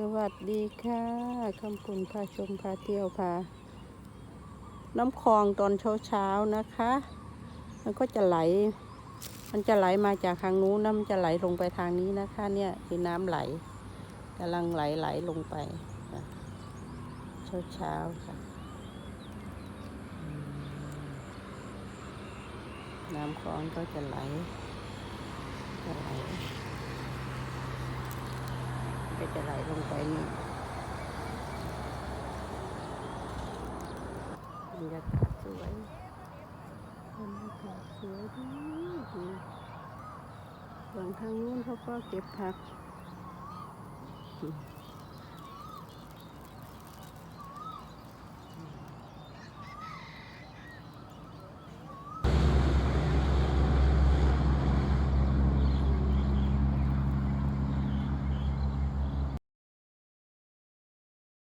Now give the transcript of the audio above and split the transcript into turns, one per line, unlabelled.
สวัสดีค่ะคำคุณพาชมพาเที่ยวพา น้ำคลองตอนเช้าเช้าๆนะคะ มันก็จะไหล มันจะไหลมาจากทางนู้นนะมันจะไหลลงไปทางนี้นะคะ เนี่ยคือน้ำไหลกำลังไหลไหลลงไปเช้าเช้าๆค่ะน้ำคลองก็จะไหลจะไหล ก็จะไหลลงไปนี่บรรยากาศสวยบรรยากาศสวยดีดีฝั่งทางนู้นเขาก็เก็บผักอืม